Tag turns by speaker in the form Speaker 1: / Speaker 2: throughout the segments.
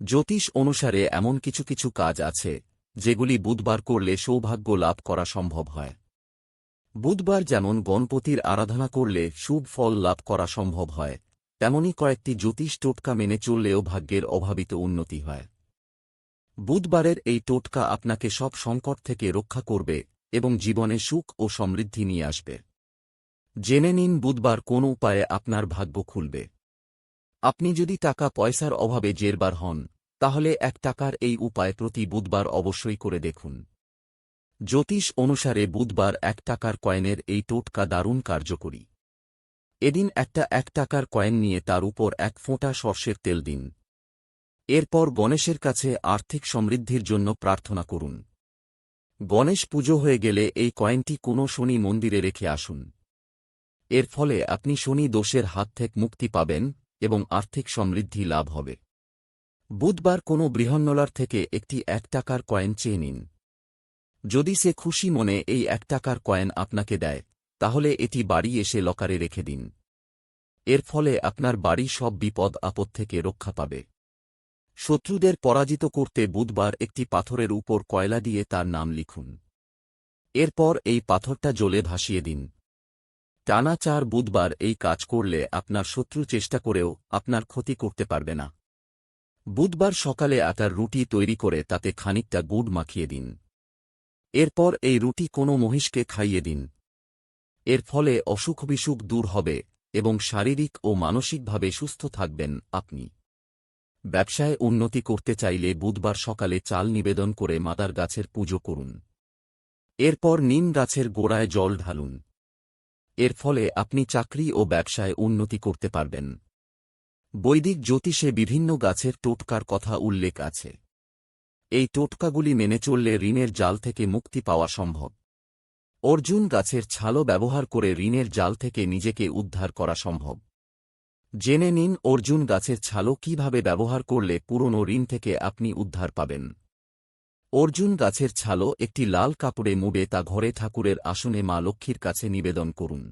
Speaker 1: জ্যোতিষ অনুসারে এমন কিছু কিছু কাজ আছে, যেগুলি বুধবার করলে সৌভাগ্য লাভ করা সম্ভব হয়। বুধবার যেমন গণপতির আরাধনা করলে শুভ ফল লাভ করা সম্ভব হয়, তেমনি কয়েকটি জ্যোতিষ টোটকা মেনে চললেও ভাগ্যের অভাবিত উন্নতি হয়। বুধবারের এই টোটকা আপনাকে সব সংকট থেকে রক্ষা করবে এবং জীবনে সুখ ও সমৃদ্ধি নিয়ে আসবে। জেনে নিন বুধবার কোন উপায়ে আপনার ভাগ্য খুলবে। আপনি যদি টাকা পয়সার অভাবে জেরবার হন, তাহলে এক টাকার এই উপায় প্রতি বুধবার অবশ্যই করে দেখুন। জ্যোতিষ অনুসারে বুধবার এক টাকার কয়েনের এই টোটকা দারুণ কার্যকরী। এদিন একটা এক টাকার কয়েন নিয়ে তার উপর এক ফোঁটা সর্ষের তেল দিন। এরপর গণেশের কাছে আর্থিক সমৃদ্ধির জন্য প্রার্থনা করুন। গণেশ পুজো হয়ে গেলে এই কয়েনটি কোনো শনি মন্দিরে রেখে আসুন। এর ফলে আপনি শনি দোষের হাত থেকে মুক্তি পাবেন। এবং আর্থিক সমৃদ্ধি লাভ হবে। বুধবার কোনো বৃহন্নলার থেকে একটি এক টাকার কয়েন চেয়ে নিন। যদি সে খুশি মনে এই এক টাকার কয়েন আপনাকে দেয়, তাহলে এটি বাড়ি এসে লকারে রেখে দিন। এর ফলে আপনার বাড়ি সব বিপদ আপদ থেকে রক্ষা পাবে। শত্রুদের পরাজিত করতে বুধবার একটি পাথরের উপর কয়লা দিয়ে তার নাম লিখুন। এরপর এই পাথরটা জ্বলে ভাসিয়ে দিন। টানা চার বুধবার এই কাজ করলে আপনার শত্রু চেষ্টা করেও আপনার ক্ষতি করতে পারবে না। বুধবার সকালে আটার রুটি তৈরি করে তাতে খানিকটা গুড় মাখিয়ে দিন। এরপর এই রুটি কোনো মহিষকে খাইয়ে দিন। এর ফলে অসুখ বিসুখ দূর হবে এবং শারীরিক ও মানসিকভাবে সুস্থ থাকবেন আপনি। ব্যবসায় উন্নতি করতে চাইলে বুধবার সকালে চাল নিবেদন করে মাদার গাছের পুজো করুন। এরপর নিম গাছের গোড়ায় জল ঢালুন। এর ফলে আপনি চাকরি ও ব্যবসায় উন্নতি করতে পারবেন। বৈদিক জ্যোতিষে বিভিন্ন গাছের টোটকার কথা উল্লেখ আছে। এই টোটকাগুলি মেনে চললে ঋণের জাল থেকে মুক্তি পাওয়া সম্ভব। অর্জুন গাছের ছালও ব্যবহার করে ঋণের জাল থেকে নিজেকে উদ্ধার করা সম্ভব। জেনে নিন অর্জুন গাছের ছালও কীভাবে ব্যবহার করলে পুরনো ঋণ থেকে আপনি উদ্ধার পাবেন। অর্জুন গাছের ছালও একটি লাল কাপড়ে মুড়ে তা ঘরে ঠাকুরের আসনে মা লক্ষ্মীর কাছে নিবেদন করুন।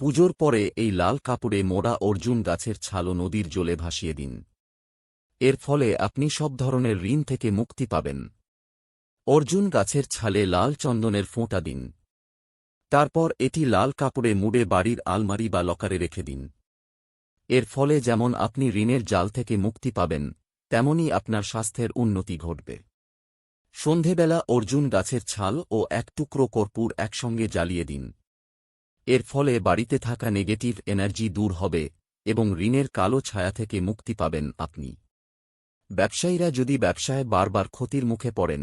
Speaker 1: পুজোর পরে এই লাল কাপড়ে মোড়া অর্জুন গাছের ছালও নদীর জলে ভাসিয়ে দিন। এর ফলে আপনি সব ধরনের ঋণ থেকে মুক্তি পাবেন। অর্জুন গাছের ছালে লাল চন্দনের ফোঁটা দিন। তারপর এটি লাল কাপড়ে মুড়ে বাড়ির আলমারি বা লকারে রেখে দিন। এর ফলে যেমন আপনি ঋণের জাল থেকে মুক্তি পাবেন, তেমনি আপনার স্বাস্থ্যের উন্নতি ঘটবে। সন্ধেবেলা অর্জুন গাছের ছাল ও এক টুকরো কর্পূর একসঙ্গে জ্বালিয়ে দিন। এর ফলে বাড়িতে থাকা নেগেটিভ এনার্জি দূর হবে এবং ঋণের কালো ছায়া থেকে মুক্তি পাবেন আপনি। ব্যবসায়ীরা যদি ব্যবসায় বারবার ক্ষতির মুখে পড়েন,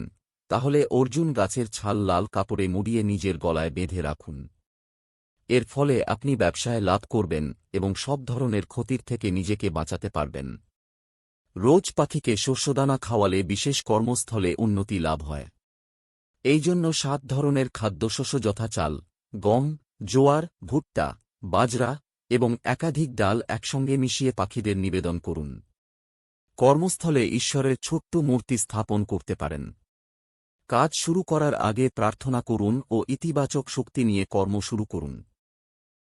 Speaker 1: তাহলে অর্জুন গাছের ছাল লাল কাপড়ে মুড়িয়ে নিজের গলায় বেঁধে রাখুন। এর ফলে আপনি ব্যবসায় লাভ করবেন এবং সব ধরনের ক্ষতির থেকে নিজেকে বাঁচাতে পারবেন। রোজ পাখিকে শস্যদানা খাওয়ালে বিশেষ কর্মস্থলে উন্নতি লাভ হয়। এই জন্য সাত ধরনের খাদ্যশস্য যথা চাল, গম, জোয়ার, ভুট্টা, বাজরা এবং একাধিক ডাল একসঙ্গে মিশিয়ে পাখিদের নিবেদন করুন। কর্মস্থলে ঈশ্বরের ছোট্ট মূর্তি স্থাপন করতে পারেন। কাজ শুরু করার আগে প্রার্থনা করুন ও ইতিবাচক শক্তি নিয়ে কর্ম শুরু করুন।